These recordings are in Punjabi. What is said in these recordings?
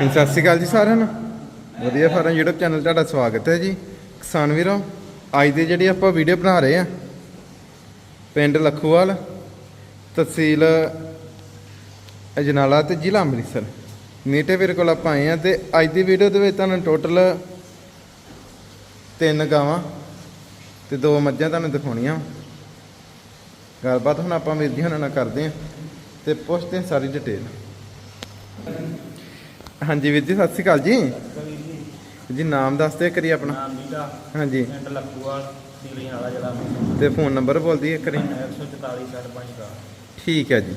ਹਾਂਜੀ ਸਤਿ ਸ਼੍ਰੀ ਅਕਾਲ ਜੀ ਸਾਰਿਆਂ ਨੂੰ। ਵਧੀਆ ਫਾਰਮ YouTube ਚੈਨਲ ਤੁਹਾਡਾ ਸਵਾਗਤ ਹੈ ਜੀ। ਕਿਸਾਨ ਵੀਰੋ, ਅੱਜ ਦੀ ਜਿਹੜੀ ਆਪਾਂ ਵੀਡੀਓ ਬਣਾ ਰਹੇ ਆ ਪਿੰਡ ਲਖੂਵਾਲ, ਤਹਿਸੀਲ ਅਜਨਾਲਾ ਤੇ ਜ਼ਿਲ੍ਹਾ ਅੰਮ੍ਰਿਤਸਰ। ਮੀਟੇ ਵੀਰ ਕੋਲ ਆਪਾਂ ਆਏ ਆ ਤੇ ਅੱਜ ਦੀ ਵੀਡੀਓ ਦੇ ਵਿੱਚ ਤੁਹਾਨੂੰ ਟੋਟਲ ਤਿੰਨ ਗਾਵਾਂ ਤੇ ਦੋ ਮੱਝਾਂ ਤੁਹਾਨੂੰ ਦਿਖਾਉਣੀਆਂ। ਗੱਲਬਾਤ ਹੁਣ ਆਪਾਂ ਵੀਰ ਜੀ ਹੁਣਾਂ ਨਾਲ ਕਰਦੇ ਆ ਤੇ ਪੁੱਛਦੇ ਹਾਂ ਸਾਰੀ ਡਿਟੇਲ ਹਾਂਜੀ ਵੀਰ ਜੀ ਸਤਿ ਸ਼੍ਰੀ ਅਕਾਲ ਜੀ। ਜੀ ਨਾਮ ਦੱਸ ਦਿਓ ਕਰੀ ਆਪਣਾ। ਨਾਮ ਹਾਂਜੀ। ਪਿੰਡ ਲੱਖੂਵਾਲ ਡੀਲਿੰਗ ਵਾਲਾ ਜਿਹੜਾ ਤੇ ਫੋਨ ਨੰਬਰ ਬੋਲ ਦਈਏ ਕਰੀ 144 65 ਦਾ ਠੀਕ ਹੈ ਜੀ।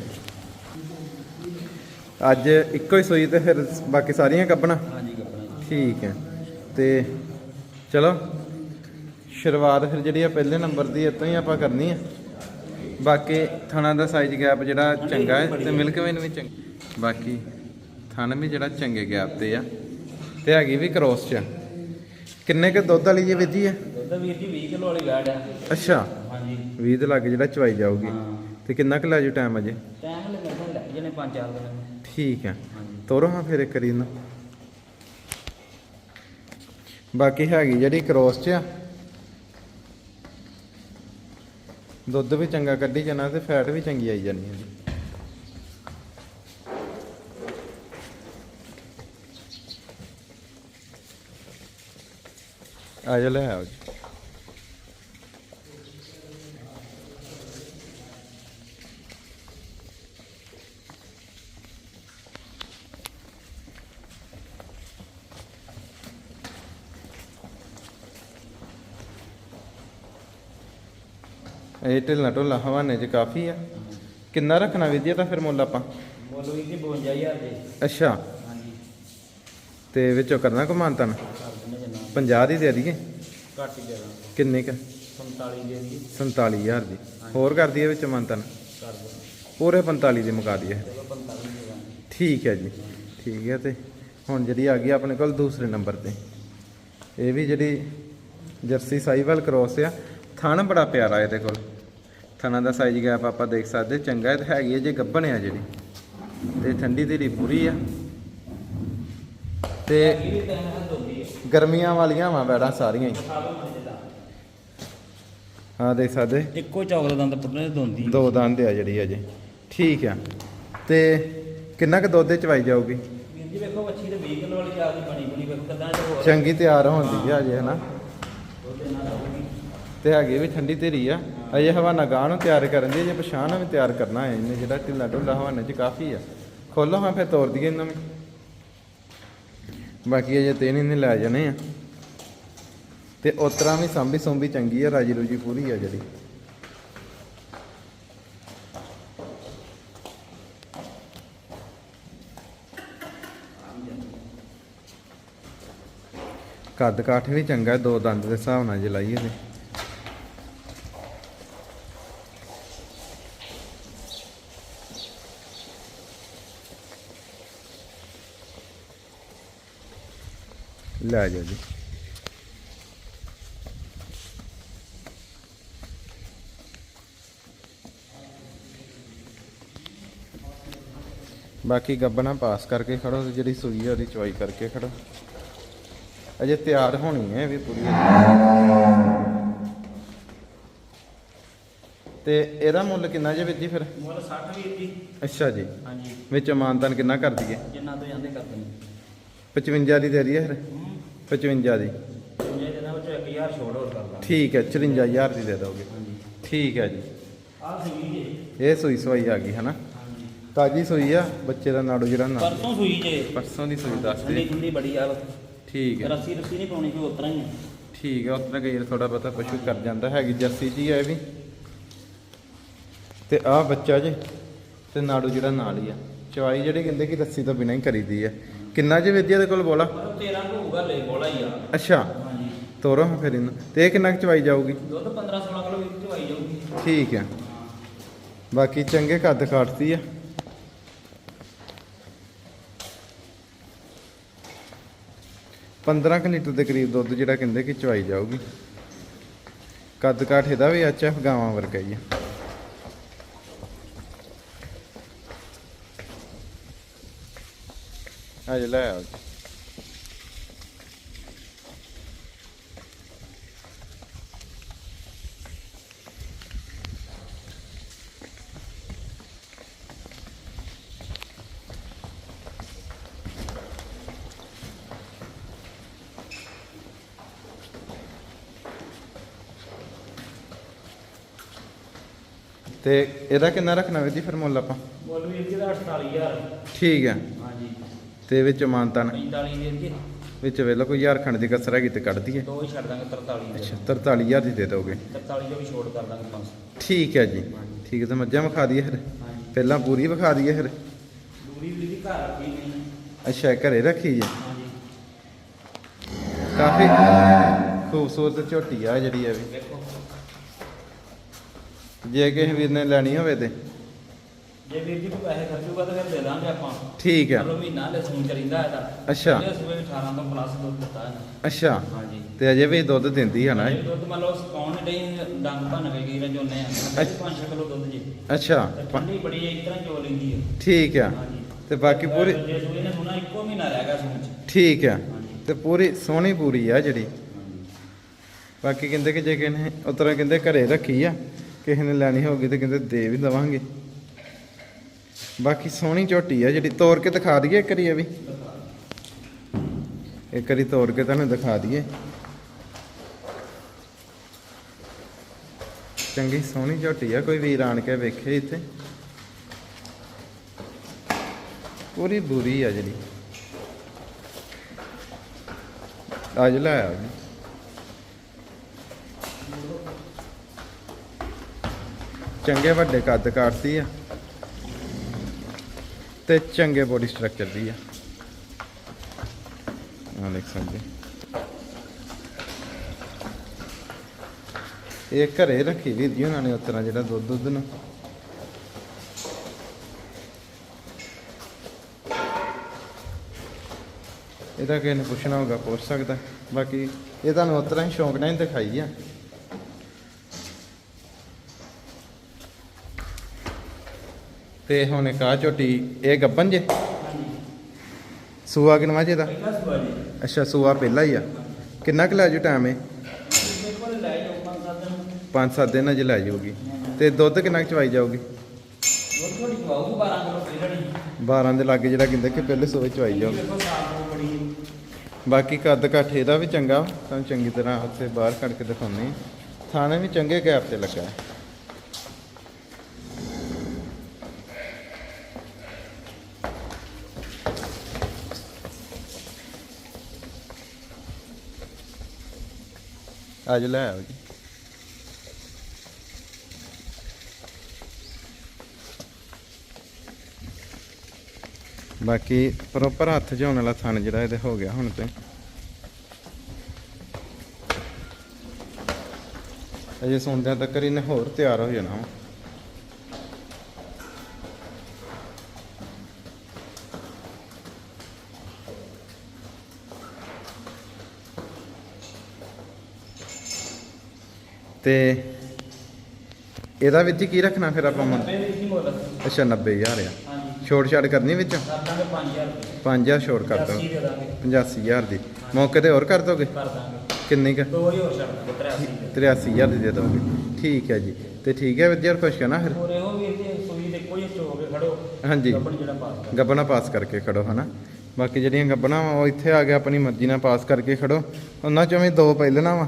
ਅੱਜ ਇੱਕੋ ਹੀ ਸੋਈ ਤੇ ਫਿਰ ਬਾਕੀ ਸਾਰੀਆਂ ਕੱਪਣਾ ਹਾਂਜੀ ਠੀਕ ਹੈ। ਤੇ ਚਲੋ ਸ਼ੁਰੂਆਤ ਫਿਰ ਜਿਹੜੀ ਆ ਪਹਿਲੇ ਨੰਬਰ ਦੀ ਇੱਥੋਂ ਹੀ ਆਪਾਂ ਕਰਨੀ ਆ। ਬਾਕੀ ਥਾਣਾ ਦਾ ਸਾਈਜ਼ ਗੈਪ ਜਿਹੜਾ ਚੰਗਾ ਹੈ ਤੇ ਮਿਲਕ ਵੇਨ ਵੀ ਚੰਗਾ। ਬਾਕੀ ਥਣ ਵੀ ਜਿਹੜਾ ਚੰਗੇ ਗੈਪ ਤੇ ਆ ਤੇ ਹੈਗੀ ਵੀ ਕ੍ਰੋਸ ਚ। ਆ। ਕਿੰਨੇ ਕ ਦੁੱਧ ਵਾਲੀ ਜੀ ਵੀਰ ਹੈ ਦੁੱਧ ਵੀਰ ਜੀ 20 ਕਿਲੋ ਵਾਲੀ ਗਾੜ ਆ। ਅੱਛਾ। ਹਾਂਜੀ। 20 ਦੇ ਲੱਗ ਜਿਹੜਾ ਚਵਾਈ ਜਾਊਗੀ। ਤੇ ਕਿੰਨਾ ਕੁ ਲੈ ਜੂ ਟਾਈਮ ਅਜੇ? ਟਾਈਮ ਲੈ ਮੇਰੇ ਕੋਲ ਲੈ ਜਣੇ 5-4 ਦਿਨ। ਠੀਕ ਹੈ ਹਾਂਜੀ। ਤੋਰੋ ਹਾਂ ਫਿਰ ਇੱਕ ਕਰੀ ਨਾ ਬਾਕੀ ਹੈਗੀ ਜਿਹੜੀ ਕ੍ਰੋਸ ਚ ਆ। ਦੁੱਧ ਵੀ ਚੰਗਾ ਕੱਢੀ ਜਾਣਾ ਤੇ ਫੈਟ ਵੀ ਚੰਗੀ ਆਈ ਜਾਣੀ ਹੈ ਆ ਜਾ ਲੈ ਆਓ ਜੀ ਇਹ ਢਿੱਲਾ ਢੋਲਾ ਹਵਾਨੇ ਚ ਕਾਫੀ ਆ। ਕਿੰਨਾ ਰੱਖਣਾ ਵਿਦਿਆ ਤਾਂ ਫਿਰ ਮੁੱਲ ਆਪਾਂ? ਮੁੱਲ ਵੀਰ ਜੀ 52000 ਦੇ। ਅੱਛਾ। ਹਾਂਜੀ। ਤੇ ਵਿੱਚੋਂ ਕਰਨਾ ਕਮਾਨਤਨ 50 ਦੀ ਦੇ ਦਈਏ? ਘੱਟ ਹੀ ਦੇ ਦਾਂਗੇ। ਕਿੰਨੇ ਕ? 47 ਦੇ ਦੀ 47000 ਦੀ। ਹੋਰ ਕਰ ਦਈਏ ਵਿੱਚ ਮੰਤਨ? ਕਰ ਦਿੰਦੇ ਪੂਰੇ 45 ਦੀ ਮੁਕਾ ਦਈਏ। ਚਲੋ 45 ਦੇ ਦਾਂਗੇ ਠੀਕ ਹੈ ਜੀ। ਠੀਕ ਹੈ ਤੇ ਹੁਣ ਜਿਹੜੀ ਆ ਗਈ ਆਪਣੇ ਕੋਲ ਦੂਸਰੇ ਨੰਬਰ ਤੇ। ਇਹ ਵੀ ਜਿਹੜੀ ਜਰਸੀ ਸਾਈਵਲ ਕ੍ਰੋਸ ਆ ਥਣ ਬੜਾ ਪਿਆਰਾ ਇਹਦੇ ਕੋਲ। ਥਣਾ ਦਾ ਸਾਈਜ਼ ਗੈਪ ਆਪਾਂ ਦੇਖ ਸਕਦੇ ਚੰਗਾ ਤੇ ਹੈਗੀ ਹੈ ਜੇ ਗੱਭਣ ਆ ਜਿਹੜੀ। ਤੇ ਠੰਡੀ ਧੀਰੀ ਪੂਰੀ ਆ। ਤੇ ਹੁੰਦੀ ਹੈ ਗਰਮੀਆਂ ਵਾਲੀਆਂ ਵਾ ਬੈੜਾਂ ਸਾਰੀਆਂ ਹੀ। ਦਾ ਆ ਦੇਖ ਸਕਦੇ? ਇੱਕੋ ਚੌਕਲ ਦੰਦ ਪੁੱਤਨੇ ਦੋਂਦੀ ਦੋ ਦੰਦ ਆ ਜਿਹੜੀ ਅਜੇ। ਠੀਕ ਆ। ਤੇ ਕਿੰਨਾ ਕੁ ਦੁੱਧ ਚ ਚਵਾਈ ਜਾਊਗੀ? ਵੀਰ ਜੀ ਵੇਖੋ ਬੱਚੀ ਤੇ 20 ਕਿਲੋ ਵਾਲੀ ਚਾਰ ਦੀ ਬਣੀ ਬਣੀ ਵੇਖੋ ਕਿਦਾਂ ਚ ਹੋਰ ਚੰਗੀ ਤਿਆਰ ਹੋਣ ਦੀ ਆ ਅਜੇ ਹਨਾ? ਦਾ। ਤੇ ਹੈਗੀ ਵੀ ਠੰਡੀ ਧੀਰੀ ਆ। ਅਜੇ ਹਵਾਨਾ ਗਾਹ ਨੂੰ ਤਿਆਰ ਕਰਨ ਦੀ ਅਜੇ ਪਛਾਣ ਵੀ ਤਿਆਰ ਕਰਨਾ ਹੈ ਇਹਨੇ ਜਿਹੜਾ ਢਿੱਲਾ ਢੁੱਲਾ ਹਵਾਨੇ ਚ ਕਾਫੀ ਆ। ਖੋਲੋ ਹਾਂ ਫਿਰ ਤੋੜ ਦਈਏ ਇਹਨਾਂ ਨੂੰ। ਬਾਕੀ ਅਜੇ ਤਿੰਨ ਇਹਨੇ ਲੈ ਜਾਣੇ ਆ। ਤੇ ਉਤਰਾ ਵੀ ਸੰਭੀ ਸੰਭੀ ਚੰਗੀ ਆ, ਰਾਜੀ ਰੂਜੀ ਪੂਰੀ ਆ ਜਿਹੜੀ। ਕੱਦ ਕਾਠ ਵੀ ਚੰਗਾ, ਦੋ ਦੰਦ ਦੇ ਹਿਸਾਬ ਨਾਲ ਜੇ ਲਾਈਏ ਤੇ। ਲੈ ਜਾਓ ਜੀ। ਬਾਕੀ ਗੱਬਣਾ ਪਾਸ ਕਰਕੇ ਖੜੋ ਤੇ ਜਿਹੜੀ ਸੂਈ ਆ ਉਹਦੀ ਚਵਾਈ ਕਰਕੇ ਖੜੋ। ਅਜੇ ਤਿਆਰ ਹੋਣੀ ਹੈ ਵੀ ਪੂਰੀ। ਤੇ ਇਹਦਾ ਮੁੱਲ ਕਿੰਨਾ ਜੇ ਵਿੱਜੀ ਫਿਰ? ਮੁੱਲ 60 ਵੀਰ ਜੀ। ਅੱਛਾ ਜੀ। ਹਾਂਜੀ। ਵਿੱਚ ਮਾਨਤਨ ਕਿੰਨਾ ਕਰ ਦਈਏ? ਜਿੰਨਾ ਤੋਂ ਜਾਂਦੇ ਕਰ ਦਿੰਦੇ 55 ਦੀ ਦੇ ਦਈਏ ਫਿਰ? 55 ਦੀ। ਜੇ ਦਿਨਾਂ ਵਿੱਚ 1000 ਛੋੜ ਹੋਰ ਕਰ ਦਾਂਗੇ ਠੀਕ ਹੈ 54000 ਦੀ ਦੇ ਦੋਗੇ। ਹਾਂਜੀ। ਠੀਕ ਹੈ ਜੀ। ਆਹ ਸੂਈ ਜੇ। ਇਹ ਸੂਈ ਸਵਾਈ ਆ ਗਈ ਹਨਾ ਹਾਂਜੀ। ਤਾਜੀ ਸੂਈ ਆ ਬੱਚੇ ਦਾ ਨਾੜੂ ਜਿਹੜਾ ਨਾ। ਪਰਸੋਂ ਸੂਈ ਜੇ। ਪਰਸੋਂ ਦੀ ਸੂਈ ਦੱਸ ਦੇ। ਠੰਡੀ ਬੜੀ ਆ। ਠੀਕ ਹੈ। ਰੱਸੀ ਰੱਸੀ ਨਹੀਂ ਪਾਉਣੀ ਕੋਈ ਉਤਰਾ ਹੀ ਆ। ਠੀਕ ਹੈ ਉਤਨਾ ਕਈ ਥੋੜਾ ਬਹੁਤਾ ਪਸ਼ੂ ਕਰ ਜਾਂਦਾ। ਹੈਗੀ ਜਰਸੀ ਜੀ ਹੈ ਇਹ ਵੀ। ਤੇ ਆਹ ਬੱਚਾ ਜੇ ਤੇ ਨਾੜੂ ਜਿਹੜਾ ਨਾਲ ਹੀ ਆ। ਚਵਾਈ ਜਿਹੜੀ ਕਹਿੰਦੇ ਕਿ ਰੱਸੀ ਤੋਂ ਬਿਨਾਂ ਹੀ ਕਰੀਦੀ ਆ। ਕਿੰਨਾ ਜੇ ਵਿਦਿਆ ਦੇ ਕੋਲ ਬੋਲਾ? ਮਤਲਬ 13 ਨੂੰ ਹੋਊਗਾ ਲੈ ਬੋਲਾ ਹੀ ਆ। ਅੱਛਾ। ਹਾਂਜੀ। ਤੋਰੋ ਹਾਂ ਫਿਰ ਇਹਨੂੰ। ਤੇ ਇਹ ਕਿੰਨਾ ਕੁ ਚਵਾਈ ਜਾਊਗੀ? ਦੁੱਧ 15 16 ਕਿਲੋ ਵਿੱਚ ਚਵਾਈ ਜਾਊਗੀ। ਠੀਕ ਹੈ ਬਾਕੀ ਚੰਗੇ ਕੱਦ ਕਾਟਦੀ ਆ। ਪੰਦਰਾਂ ਕੁ ਲੀਟਰ ਦੇ ਕਰੀਬ ਦੁੱਧ ਜਿਹੜਾ ਕਹਿੰਦੇ ਕਿ ਚਵਾਈ ਜਾਊਗੀ। ਕੱਦ ਕਾਠ ਇਹਦਾ ਵੀ ਐਚਐਫ ਗਾਵਾਂ ਵਰਗਾ ਹੀ ਆ। ਅੱਜ ਲੈ ਆਓ ਜੀ ਤੇ ਇਹਦਾ ਕਿੰਨਾ ਰੱਖਣਾ ਵੀਰ ਜੀ ਫਿਰ ਮੁੱਲ ਆਪਾਂ? ਮੁੱਲ ਵੀਰ ਜੀ ਦਾ 48000 ਠੀਕ ਹਾਂਜੀ। ਤੇ ਵਿੱਚ ਮਾਨਤਨ 45 ਵੀਰ ਜੀ ਵਿੱਚ ਵੇਲੋ ਕੋਈ ਹਜ਼ਾਰ ਖੰਡ ਦੀ ਕਸਰ ਹੈਗੀ ਤੇ ਕੱਢ ਦਈਏ ਦੋ ਹੀ ਛੱਡ ਦਾਂਗੇ 43 ਦੇ। ਅੱਛਾ 43000 ਦੀ ਦੇ ਦੋਗੇ 43 ਜੋ ਵੀ ਛੋਟ ਕਰ ਦਾਂਗੇ 500 ਠੀਕ ਹੈ ਜੀ। ਠੀਕ ਹੈ ਤੇ ਮੱਝਾਂ ਵਿਖਾ ਦਈਏ ਫਿਰ। ਪਹਿਲਾਂ ਪੂਰੀ ਵਿਖਾ ਦਈਏ ਫਿਰ। ਦੂਰੀ ਵੀਰ ਜੀ ਘਰ ਰੱਖੀ ਨਹੀਂ ਅੱਛਾ ਘਰੇ ਰੱਖੀ ਜੀ ਕਾਫੀ ਖੂਬਸੂਰਤ ਝੋਟੀ ਆ ਜਿਹੜੀ ਇਹ ਵੀ। ਦੇਖੋ ਜੇ ਕਿਸੇ ਵੀਰ ਨੇ ਲੈਣੀ ਹੋਵੇ ਤੇ। ਜੇ ਵੀਰ ਜੀ ਕੋਈ ਪੈਸੇ ਖਰਚੂਗਾ ਤਾਂ ਫਿਰ ਦੇ ਦਾਂਗੇ ਆਪਾਂ। ਠੀਕ ਹੈ ਮਤਲਬ ਮਹੀਨਾ ਲੈ ਸੂਣ ਚਲਿੰਦਾ ਇਹਦਾ। ਅੱਛਾ। ਇਹ ਸੂਬੇ ਵਿੱਚ 18 ਤੋਂ ਪਲੱਸ ਦੁੱਧ ਦਿੱਤਾ ਇਹਨੇ। ਅੱਛਾ। ਹਾਂਜੀ। ਤੇ ਅਜੇ ਵੀ ਦੁੱਧ ਦਿੰਦੀ ਹੈ ਨਾ? ਇਹ ਇਹ? ਦੁੱਧ ਮੰਨ ਲਓ ਸਕਾਉਣ ਨਹੀਂ ਡੰਗ ਭੰਨ ਕੇ ਗਈ ਰਜੋਨੇ ਆ। ਅੱਛਾ। 5 ਕਿਲੋ ਦੁੱਧ ਜੀ। ਅੱਛਾ। ਤੇ ਪ- ਠੰਡੀ ਬੜੀ ਹੈ ਇਸ ਤਰ੍ਹਾਂ ਚੋ ਲੈਂਦੀ ਹੈ ਠੀਕ ਆ। ਹਾਂਜੀ। ਤੇ ਬਾਕੀ ਪੂਰੀ ਜੇ ਸੂਏ ਨੇ ਸੁਣਾ ਇੱਕੋ ਮਹੀਨਾ ਰਹਿ ਗਿਆ ਸੂਣ ਚ। ਠੀਕ ਆ। ਹਾਂਜੀ। ਤੇ ਪੂਰੀ ਸੋਹਣੀ ਪੂਰੀ ਆ ਜਿਹੜੀ। ਬਾਕੀ ਕਹਿੰਦੇ ਕਿ ਜੇ ਕਿਸੇ ਨੇ ਉਸ ਤਰ੍ਹਾਂ ਕਹਿੰਦੇ ਘਰੇ ਰੱਖੀ ਆ ਕਿਸੇ ਨੇ ਲੈਣੀ ਹੋਗੀ ਤੇ ਕਹਿੰਦੇ ਦੇ ਵੀ ਦਵਾਂਗੇ। ਬਾਕੀ ਸੋਹਣੀ ਝੋਟੀ ਆ ਜਿਹੜੀ ਤੋੜ ਕੇ ਦਿਖਾ ਦਈਏ ਇੱਕ ਵਾਰੀ ਇਹ ਵੀ। ਇੱਕ ਵਾਰੀ ਤੋੜ ਕੇ ਤੁਹਾਨੂੰ ਦਿਖਾ ਦਈਏ। ਚੰਗੀ ਸੋਹਣੀ ਝੋਟੀ ਆ, ਕੋਈ ਵੀਰ ਆਣ ਕੇ ਵੇਖੇ ਇੱਥੇ। ਪੂਰੀ ਬੁਰੀ ਆ ਜਿਹੜੀ। ਅੱਜ ਲਾਇਆ ਜੀ। ਚੰਗੇ ਵੱਡੇ ਕੱਦ ਕਾਟਦੀ ਆ। ਤੇ ਚੰਗੇ ਬੋਡੀ ਸਟਰਕਚਰ ਦੀ ਆ। ਆ ਦੇਖ ਸਕਦੇ ਇਹ ਘਰੇ ਰੱਖੀ ਵੀ ਜੀ ਉਹਨਾਂ ਨੇ ਉਤਰਾ ਜਿਹੜਾ ਦੁੱਧ ਦੁੱਧ ਨੂੰ। ਇਹਦਾ ਕਿਸੇ ਨੇ ਪੁੱਛਣਾ ਹੋਗਾ ਪੁੱਛ ਸਕਦਾ। ਬਾਕੀ ਇਹ ਤੁਹਾਨੂੰ ਉਤਰਾ ਹੀ ਸ਼ੌਂਕ ਨਾਲ ਹੀ ਦਿਖਾਈ ਆ। ਤੇ ਹੁਣ ਇੱਕ ਆਹ ਝੋਟੀ ਇਹ ਗੱਬਨ ਜੇ? ਸੂਆ ਕਿਨਵਾ ਜੇ ਦਾ? ਅੱਛਾ ਸੂਆ ਪਹਿਲਾ ਹੀ ਆ। ਕਿੰਨਾ ਕੁ ਲੈ ਜੂ ਟਾਈਮ ਜਾਓ ਪੰਜ ਸੱਤ ਦਿਨ। ਅਜੇ ਲੈ ਜਾਊਗੀ। ਤੇ ਦੁੱਧ ਕਿੰਨਾ ਕੁ ਚਵਾਈ ਜਾਊਗੀ? ਦੁੱਧ ਥੋੜੀ ਖਵਾਉ 12 ਕਿਲੋ ਪਹਿਲਣੀ 12 ਦੇ ਲਾਗੇ ਜਿਹੜਾ ਕਹਿੰਦੇ ਕਿ ਪਹਿਲੇ ਸੂਏ ਚਵਾਈ ਜਾਊਗੀ। ਹੋ। ਬਾਕੀ ਕੱਦ ਕਾਠ ਇਹਦਾ ਵੀ ਚੰਗਾ ਤੁਹਾਨੂੰ ਚੰਗੀ ਤਰ੍ਹਾਂ ਉੱਥੇ ਬਾਹਰ ਕੱਢ ਕੇ ਦਿਖਾਉਂਦੇ ਹਾਂ। ਥਾਣੇ ਵੀ ਚੰਗੇ ਗੈਪ ਤੇ ਲੱਗਾ ਅੱਜ ਲੈ ਆਓ ਜੀ ਬਾਕੀ ਪ੍ਰੋਪਰ ਹੱਥ 'ਚ ਹੋਣ ਵਾਲਾ ਥਣ ਜਿਹੜਾ ਇਹਦੇ ਹੋ ਗਿਆ ਹੁਣ ਤੇ ਅਜੇ ਸੌਂਦਿਆਂ ਤੱਕ ਇਹਨੇ ਹੋਰ ਤਿਆਰ ਹੋ ਜਾਣਾ ਵਾ। ਤੇ ਇਹਦਾ ਵਿੱਚ ਕੀ ਰੱਖਣਾ ਫਿਰ ਆਪਾਂ ਮੁੱਲ ਨੱਬੇ ਦੀ ਸੀ ਮੁੱਲ ਅੱਛਾ 90000 ਆ। ਹਾਂਜੀ। ਛੋਟ ਛਾੜ ਕਰਨੀ ਵਿੱਚ? ਕਰ ਦਾਂਗੇ 5000 ਰੁਪਏ 5000 ਛੋਟ ਕਰ ਦੋ 80 ਦੇ ਦਾਂਗੇ। 85000 ਦੀ। ਮੌਕੇ ਤੇ ਹੋਰ ਕਰ ਦੋਗੇ? ਕਰ ਦਾਂਗੇ। ਕਿੰਨੀ ਕੁ? ਦੋ ਹੀ ਹੋਰ ਛੱਡ ਦਾਂਗੇ 83 ਦੇ। 83000 ਦੀ ਦੇ ਦੋਗੇ। ਠੀਕ ਹੈ ਜੀ। ਤੇ ਠੀਕ ਹੈ ਵਿਦਿਆਰ ਖੁਸ਼ ਕਰਨਾ ਫਿਰ? ਹੋਰ ਇਹੋ ਵੀਰ ਜੀ ਸੂਈ ਦੇ ਕੋਈ ਹੋ ਕੇ ਖੜੋ ਹਾਂਜੀ। ਗੱਬਣ ਜਿਹੜਾ ਪਾਸ ਕਰ। ਗੱਬਣਾ ਪਾਸ ਕਰਕੇ ਖੜੋ ਹਨਾ? ਬਾਕੀ ਜਿਹੜੀਆਂ ਗੱਬਣਾ ਉਹ ਇੱਥੇ ਆ ਕੇ ਆਪਣੀ ਮਰਜ਼ੀ ਨਾਲ ਪਾਸ ਕਰਕੇ ਖੜੋ। ਉਹਨਾਂ ਚੋਂ ਵੀ ਦੋ ਪਹਿਲਣਾ ਵਾ।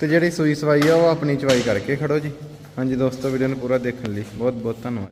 ਤੇ ਜਿਹੜੀ ਸੂਈ ਸਵਾਈ ਆ, ਉਹ ਆਪਣੀ ਚਵਾਈ ਕਰਕੇ ਖੜੋ ਜੀ। ਹਾਂਜੀ ਦੋਸਤੋ, ਵੀਡੀਓ ਨੂੰ ਪੂਰਾ ਦੇਖਣ ਲਈ ਬਹੁਤ ਬਹੁਤ ਧੰਨਵਾਦ।